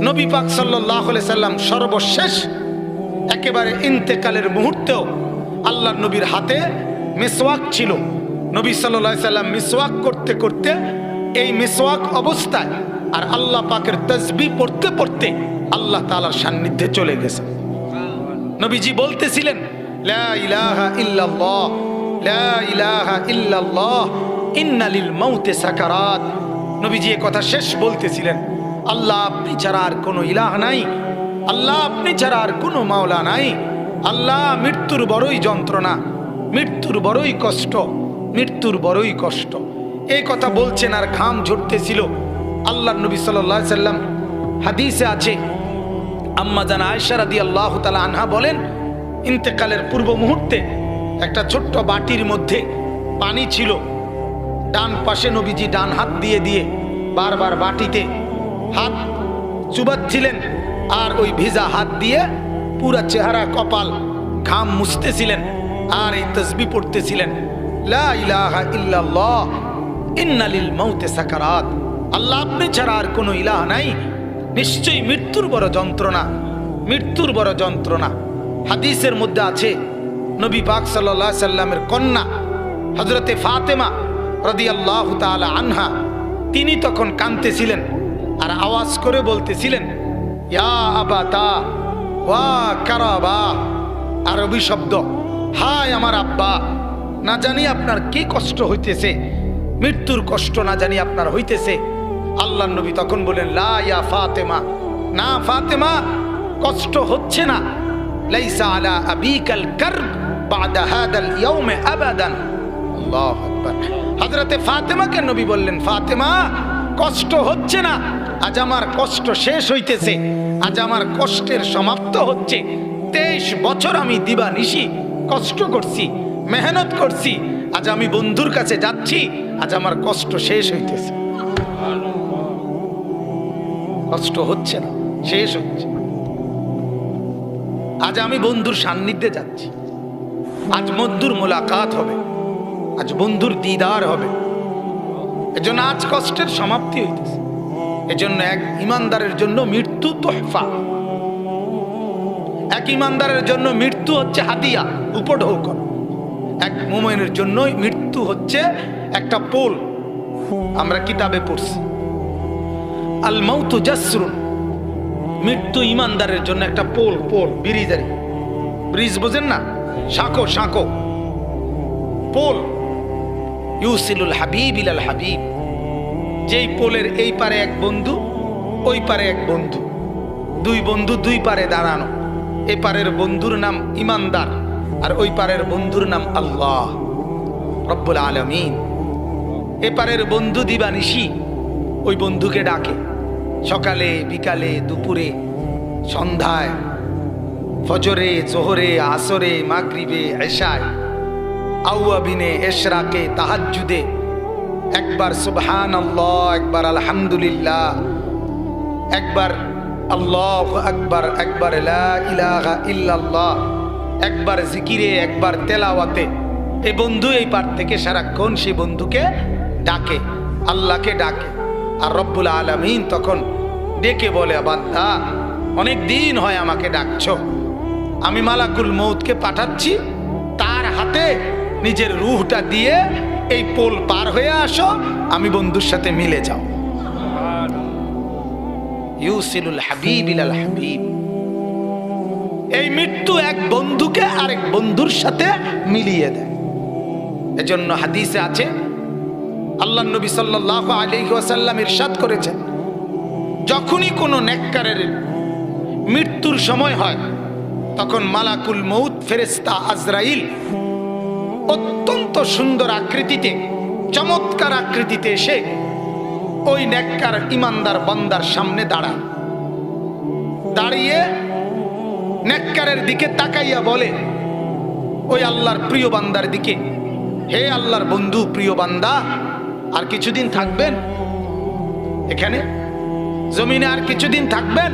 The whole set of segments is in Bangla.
নবী পাক সাল্লাহ সাল্লাম সর্বশেষ একেবারে ইন্তেকালের মুহূর্তেও আল্লাহ নবীর হাতে মিসওয়াক ছিল। নবী সাল্লাহ সাল্লাম মিসওয়াক করতে করতে এই মিসওয়াক অবস্থায় আর আল্লাহ পাকের তসবি পড়তে পড়তে আল্লাহ তালার সান্নিধ্যে চলে গেছে। নবীজি বলতেছিলেন নবীজি এ কথা শেষ বলতেছিলেন আল্লাহ আপনি ছাড়া আর কোনো ইলাহ নাই। আল্লাহ আপনি ছাড়া আর কোনো মাওলা নাই। আল্লাহ মৃত্যুর বড়ই যন্ত্রণা, মৃত্যুর বড়ই কষ্ট, মৃত্যুর বড়ই কষ্ট। এই কথা বলছেন আর ঘাম ঝরতেছিল। আল্লাহ নবী সাল্লাহ সাল্লাম হাদিসে আছে। আম্মা জান রাদি আল্লাহ তালা আনহা বলেন, ইন্তেকালের পূর্ব মুহূর্তে একটা ছোট্ট বাটির মধ্যে পানি ছিল। ডান পাশে নবীজি ডান হাত দিয়ে দিয়ে বারবার বাটিতে হাত চুবাচ্ছিলেন আর ওই ভিজা হাত দিয়ে পুরা চেহারা, কপাল, ঘাম মুছতেছিলেন আর এই তসবি পড়তেছিলেন। ইন্নালিল মাউতে সাকারাত। আল্লাহ আপনি ছাড়া আর কোনো ইলাহ নাই। নিশ্চয়ই মৃত্যুর বড় যন্ত্রণা, মৃত্যুর বড় যন্ত্রণা। হাদিসের মধ্যে আছে, নবী পাক সাল্লাহ সাল্লামের কন্যা হজরতে ফাতেমা রদি আল্লাহ আনহা, তিনি তখন কাঁদতেছিলেন। আর আওয়াজ করে বলতেছিলেন, ইয়া আবাতা, ওয়া কারাবা। আরবি শব্দ, হায় আমার আব্বা, না জানি আপনার কি কষ্ট হইতেছে, মৃত্যুর কষ্ট না জানি আপনার হইতেছে। আল্লাহ নবী তখন বলেন লা ইয়া ফাতেমা। না ফাতেমা, কষ্ট হচ্ছে না। লাইসা আলা আবিকাল কারব বাদা হাদাল ইয়াউমে আবাদান। আল্লাহু আকবার। হযরতে ফাতেমাকে নবী বললেন, ফাতেমা, কষ্ট হচ্ছে না। আজ আমার কষ্ট শেষ হইতেছে। আজ আমার কষ্টের সমাপ্ত হচ্ছে। তেইশ বছর আমি দিবা নিশি কষ্ট করছি, মেহনত করছি। আজ আমি বন্ধুর কাছে যাচ্ছি, আজ আমার কষ্ট শেষ হইতেছে। কষ্ট হচ্ছে না, শেষ হচ্ছে। আজ আমি বন্ধুর সান্নিধ্যে যাচ্ছি। আজ বন্ধুর মোলাকাত হবে। আজ বন্ধুর দিদার হবে। এজন্য আজ কষ্টের সমাপ্তি হইতেছে। এজন্য এক ইমানদারের জন্য মৃত্যু তোহফা। এক ইমানদারের জন্য মৃত্যু হচ্ছে হাদিয়া উপঢৌক এক মোমেনের জন্য মৃত্যু হচ্ছে একটা পোল। আমরা কিতাবে পড়ছি। আল মৌতু জাসরুন। মৃত্যু ইমানদারের জন্য একটা পোল পোল, ব্রিজারি। ব্রিজ বোঝেন না? সাঁকো সাঁকো পোল। ইউসিলুল হাবিব ইলাল হাবিব। যেই পোলের এই পারে এক বন্ধু, ওই পারে এক বন্ধু। দুই বন্ধু দুই পারে দাঁড়ানো। এ পারের বন্ধুর নাম ইমানদার, আর ওই পারের বন্ধুর নাম আল্লাহ। রব্বুল আলমিন। এ পারের বন্ধু দিবানিশি, ওই বন্ধুকে ডাকে। সকালে, বিকালে, দুপুরে, সন্ধ্যায়, ফজরে, জোহরে, আসরে, মাগরিবে, এশায়, আউয়াবিনে, এশরাকে, তাহাজ্জুদে একবার সুবহান আল্লাহ একবার আলহামদুলিল্লাহ, একবার আল্লাহ একবার ইলাহা ইল্লাল্লাহ, একবার জিকিরে, একবার তেলাওয়াতে। এই বন্ধু এই পার থেকে সারাক্ষণ সেই বন্ধুকে ডাকে, আল্লাহকে ডাকে। আর রব্বুল আলমিন তখন ডেকে বলে, বান্দা, অনেক দিন হয় আমাকে ডাকছো। আমি মালাকুল মৌতকে পাঠাচ্ছি, তার হাতে নিজের রুহটা দিয়ে এই পোল পার হয়ে আসো, আমি বন্ধুর সাথে মিলে যাও। এই মৃত্যু এক বন্ধুকে আরেক বন্ধুর সাথে মিলিয়ে দেয়। এজন্য হাদিসে আছে, আল্লাহ নবী সাল্লাহ আলাইহি ওয়াসাল্লাম ইরশাদ করেছেন, যখনই কোনো নেককারের মৃত্যুর সময় হয়, তখন মালাকুল মৌত ফেরেস্তা আজরাইল অত্যন্ত সুন্দর আকৃতিতে, চমৎকার আকৃতিতে এসে ওই নেককার ইমানদার বান্দার সামনে দাঁড়ায়। দাঁড়িয়ে নেককারের দিকে তাকাইয়া বলে, ওই আল্লাহর প্রিয় বান্দার দিকে, হে আল্লাহর বন্ধু, প্রিয় বান্দা, আর কিছুদিন থাকবেন? এখানে? জমিনে আর কিছুদিন থাকবেন?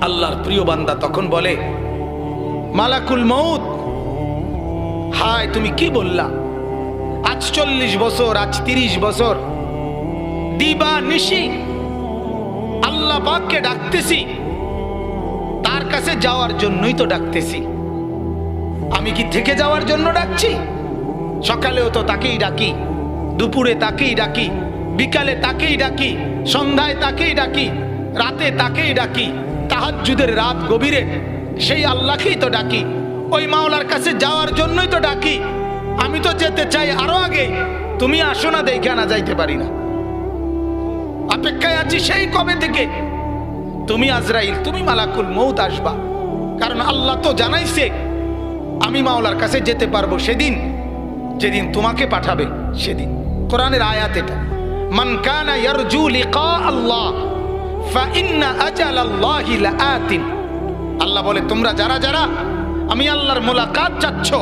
আল্লাহর প্রিয় বান্দা তখন বলে, মালাকুল মৌত হায়, তুমি কি বললা? আজ চল্লিশ বছর, আজ তিরিশ বছর। দিবা নিশি আল্লাহ পাককে ডাকতেছি। তার কাছে যাওয়ার জন্যই তো ডাকতেছি। আমি কি থেকে যাওয়ার জন্য ডাকছি? সকালেও তো তাকেই ডাকি, দুপুরে তাকেই ডাকি, বিকালে তাকেই ডাকি, সন্ধ্যায় তাকেই ডাকি, রাতে তাকেই ডাকি, তাহাজ্জুদের রাত গভীরে সেই আল্লাহকেই তো ডাকি। ওই মাওলার কাছে যাওয়ার জন্যই তো ডাকি। আমি তো যেতে চাই আরও আগে। তুমি আসো না দেখে না যাইতে পারি না। অপেক্ষায় আছি সেই কবে থেকে? তুমি আজরাইল, তুমি মালাকুল মৌত আসবা। কারণ আল্লাহ তো জানাইছে, আমি মাওলার কাছে যেতে পারব সেদিন। যেদিন তোমাকে পাঠাবে সেদিন। কোরআনের আয়াত এটা। মান কানা ইয়ারজু লিকা আল্লাহ ফাইন্না আজাল আল্লাহি লাআতিন। আল্লাহ বলে, তোমরা যারা যারা আমি আল্লাহর মোলাকাত চাচ্ছ।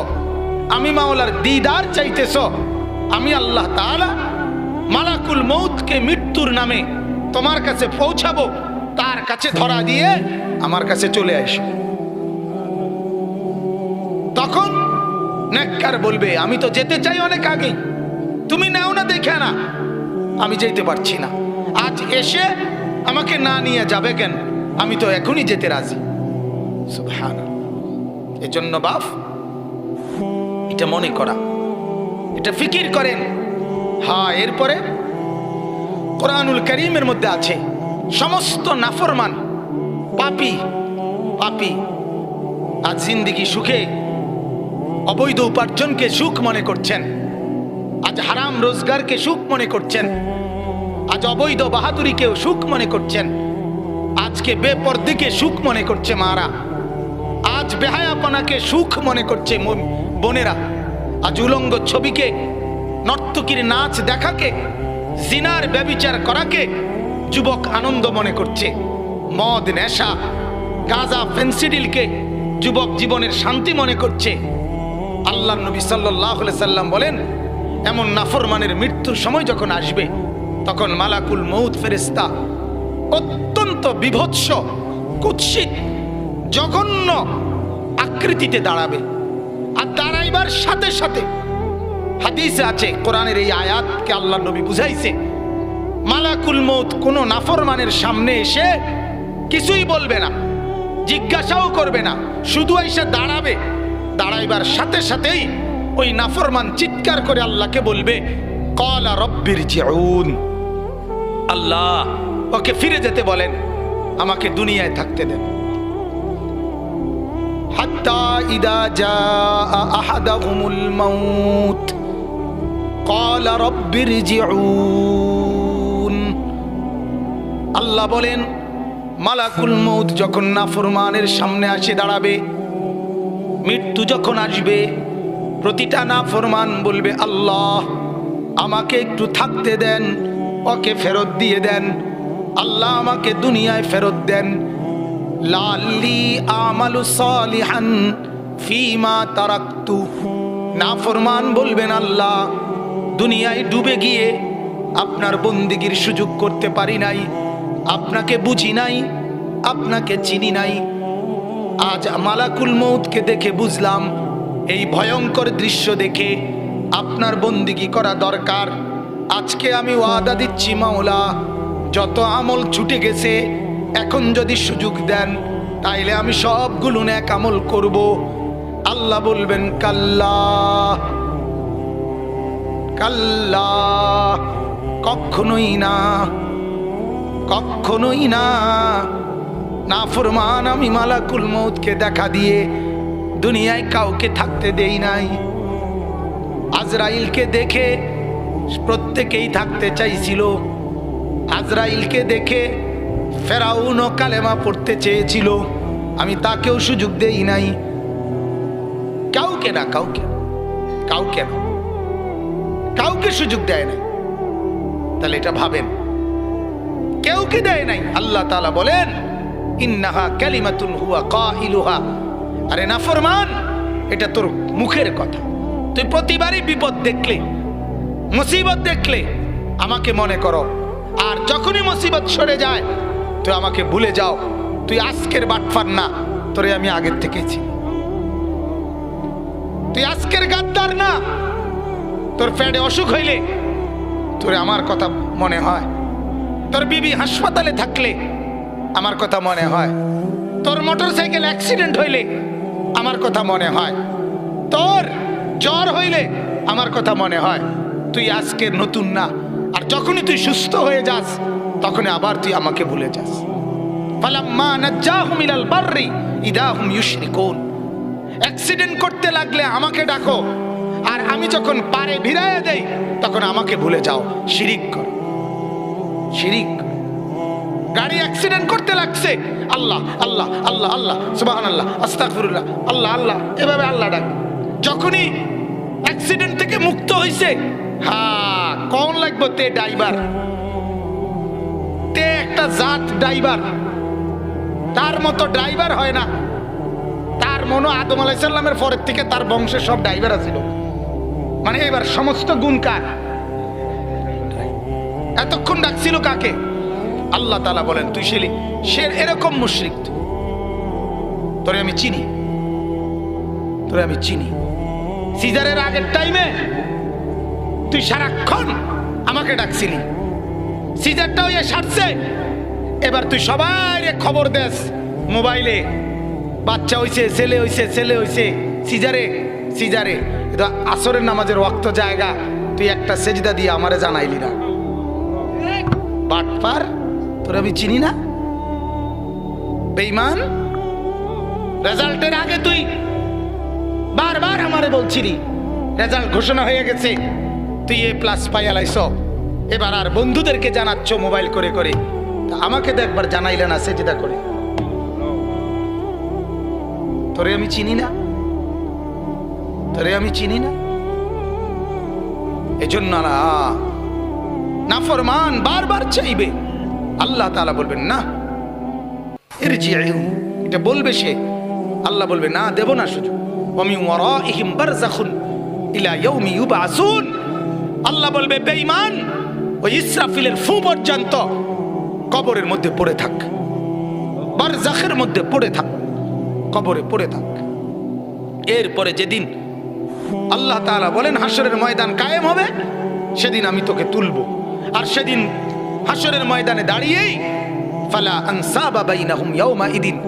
আমি মাওলার দিদার চাইতেছ। আমি আল্লাহ তাআলা মালাকুল মৌতকে মৃত্যুর নামে তোমার কাছে পৌঁছাবো, তার কাছে ধরা দিয়ে আমার কাছে চলে আসো। তখন নেককার বলবে, আমি তো যেতে চাই অনেক আগে তুমি নাও না, দেখে না। আমি যেতে পারছি না। আজ এসে আমাকে না নিয়ে যাবে কেন? আমি তো এখনই যেতে রাজি। সুবহান এজন্য বাপ, এটা মনে করা। এটা ফিকির করেন। হ্যাঁ এরপরে কোরআনুল করিমের মধ্যে আছে, সমস্ত নাফরমান, পাপি পাপি, আজ জিন্দিগি সুখে, অবৈধ উপার্জনকে সুখ মনে করছেন। আজ হারাম রোজগারকে সুখ মনে করছেন। আজ অবৈধ বাহাদুরিকেও সুখ মনে করছেন। আজকে বেপর্দিকে সুখ মনে করছে মারা। আজ বেহায়াপনাকে সুখ মনে করছে বোনেরা। আজ উলঙ্গ ছবিকে, নর্তকীর নাচ দেখাকে, জিনার ব্যবিচার করাকে যুবক আনন্দ মনে করছে। মদ, নেশা, গাঁজা, ফেন্সিডিলকে যুবক জীবনের শান্তি মনে করছে। আল্লাহ নবী সাল্লাহ সাল্লাম বলেন, এমন নাফরমানের মৃত্যুর সময় যখন আসবে, তখন মালাকুল মৌদ ফেরেস্তা অত্যন্ত বিভৎস, কুৎসিত, জঘন্য আকৃতিতে দাঁড়াবে। আর দাঁড়াইবার সাথে সাথে হাদিসে আছে, কোরআনের এই আয়াতকে আল্লাহ নবী বুঝাইছে, মালাকুল মৌত কোনো নাফরমানের সামনে এসে কিছুই বলবে না, জিজ্ঞাসাও করবে না, শুধু এসে দাঁড়াবে। দাঁড়াইবার সাথে সাথেই ওই নাফরমান চিৎকার করে আল্লাহকে বলবে, কলা রব্বির জিউন। আল্লাহ ওকে ফিরে যেতে বলেন, আমাকে দুনিয়ায় থাকতে দেন। হাত্তা ইদা জা আহাদাহুমুল মাউত قال رب ارجعون আল্লাহ বলেন মালাকুল মৌত যখন নাফরমানের সামনে আসে দাঁড়াবে মৃত্যু যখন আসবে প্রতিটা নাফরমান বলবে আল্লাহ আমাকে একটু থাকতে দেন ওকে ফেরত দিয়ে দেন আল্লাহ আমাকে দুনিয়ায় ফেরত দেন লাল্লি আমালু সালিহান ফিমা তারাক্তু। নাফরমান বলবেন, আল্লাহ, দুনিয়ায় ডুবে গিয়ে আপনার বন্দিগির সুযোগ করতে পারি নাই, আপনাকে বুঝি নাই, আপনাকে চিনি নাই। আজ মালাকুল মৌতকে দেখে বুঝলাম, এই ভয়ঙ্কর দৃশ্য দেখে আপনার বন্দিগি করা দরকার। আজকে আমি ওয়াদা দিচ্ছি, মাওলা, যত আমল ছুটে গেছে এখন যদি সুযোগ দেন, তাইলে আমি সবগুলো ন্যাক আমল করব। আল্লাহ বলবেন, কাল্লা কাল্লা, কখনোই না কখনোই না। না ফরমান আমি মালাকুল মৌতকে দেখা দিয়ে দুনিয়ায় কাউকে থাকতে দেই নাই। আজরাইলকে দেখে প্রত্যেকেই থাকতে চাইছিল। আজরাইলকে দেখে ফেরাউনও কালেমা পড়তে চেয়েছিল। আমি তাকেও সুযোগ দেই নাই। কাউকে না, কাউকে। কাউকে না। কাউকে সুযোগ দেয় না তাহলে এটা ভাবেন। কেউ কি দেয় নাই? আল্লাহ তালা বলেন, ইন্নাহা কালিমাতুন হুয়া কাইলুহা। আরে নাফরমান এটা তোর মুখের কথা। তুই প্রতিবারই বিপদ দেখলে, মুসিবত দেখলে আমাকে মনে করো। আর যখনই মুসিবত সরে যায় তুই আমাকে ভুলে যাও। তুই আজকের বাটফার না, তোরে আমি আগের থেকেছি তুই আজকের গাদ্দার না, তোর ফ্যাডে অসুখ হইলে তোরে আমার কথা মনে হয়। তোর বিবি হাসপাতালে থাকলে আমার কথা মনে হয়। তোর মোটর সাইকেল অ্যাক্সিডেন্ট হইলে আমার কথা মনে হয়। তোর জ্বর হইলে আমার কথা মনে হয়। তুই আজকের নতুন না, আর যখনই তুই সুস্থ হয়ে যাস তখনই আবার তুই আমাকে ভুলে যাস। অ্যাক্সিডেন্ট করতে লাগলে আমাকে ডাকো। আর আমি যখন পারে ভিড়াইয়া দেই, তখন আমাকে ভুলে যাও। শিরিক কর। শিরিক গাড়ি অ্যাক্সিডেন্ট করতে লাগছে। আল্লাহ আল্লাহ আল্লাহ আল্লাহ সুবাহান আল্লাহ আস্তাগফিরুল্লাহ, আল্লাহ আল্লাহ, এভাবে আল্লাহ ডাক। যখনই অ্যাক্সিডেন্ট থেকে মুক্ত হইছে হ্যাঁ কোন লাগবে তে ড্রাইভার একটা জাত ড্রাইভার। তার মতো ড্রাইভার হয় না। তার মনো আদম আলাইসাল্লামের পরের থেকে তার বংশের সব ড্রাইভার আছিল মানে এবার সমস্ত গুণ কার? এতক্ষণ ডাকছিল কাকে? আল্লাহ তালা বলেন, তুই ছিলি সে এরকম মুশরিক। তোরে আমি চিনি। তোরে আমি চিনি। সিজারের আগের টাইমে তুই সারাক্ষণ আমাকে ডাকছিলি। সিজারটা ওই সারছে। এবার তুই সবাই খবর দেস। মোবাইলে। বাচ্চা হইছে, ছেলে হইছে ছেলে হইছে। সিজারে সিজারে। এটা আসরের নামাজের ওয়াক্ত জায়গা। তুই একটা সেজদা দিয়ে আমারে জানাইলি না। বাটপার, তোর আমি চিনি না। বেইমান রেজাল্টের আগে তুই বারবার আমারে বলছিলি। রেজাল্ট ঘোষণা হয়ে গেছে। তুই এ প্লাস পাই আলাইছ। এবার আর বন্ধুদেরকে জানাচ্ছ মোবাইল করে করে। আমাকে তো একবার জানাইলে না, সেটিদা করে। তোরে আমি চিনি না। তোরে আমি চিনি না। এজন্য না নাফরমান বারবার চাইবে। আল্লাহ তাআলা বলবেন, না। ইরজিউ, এটা বলবে সে। আল্লাহ বলবে, না, দেব না সুযোগ ওমি ওয়ারাইহিম বারযাখুন ইলা ইয়াউমি ইউবআসুন আল্লাহ বলবে, বেঈমান, ওই ইসরাফিলের ফু পর্যন্ত কবরের মধ্যে পড়ে থাক। বারজাখের মধ্যে পড়ে থাক। কবরে পড়ে থাক। এরপরে যেদিন আল্লাহ তাআলা বলেন হাসরের ময়দান কায়েম হবে, সেদিন আমি তোকে তুলব। আর সেদিন হাসরের ময়দানে দাঁড়িয়েই, ফালা আনসাবা বাইনাহুম ইয়াউমা ইদিন,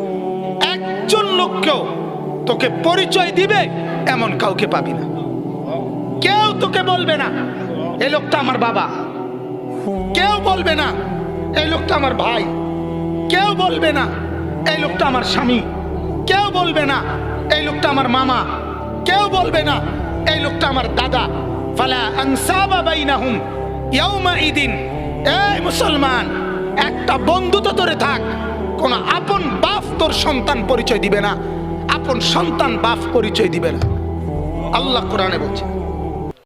একজন লোককেও তোকে পরিচয় দিবে, এমন কাউকে পাবি না। কেউ তোকে বলবে না এই লোকটা আমার বাবা। কেউ বলবে না এই লোকটা আমার ভাই। কেউ বলবে না, এই লোকটা আমার স্বামী। কেউ বলবে না, এই লোকটা আমার মামা। কেউ বলবে না, এই লোকটা আমার দাদা। ফালা আনসাবা বাইনাহুম ইয়াউমা ইদিন এই মুসলমান, একটা বন্ধু তো ধরে থাক। কোন আপন বাপ তোর সন্তান পরিচয় দিবে না। আপন সন্তান বাপ পরিচয় দিবে না। আল্লাহ কোরআনে বলছে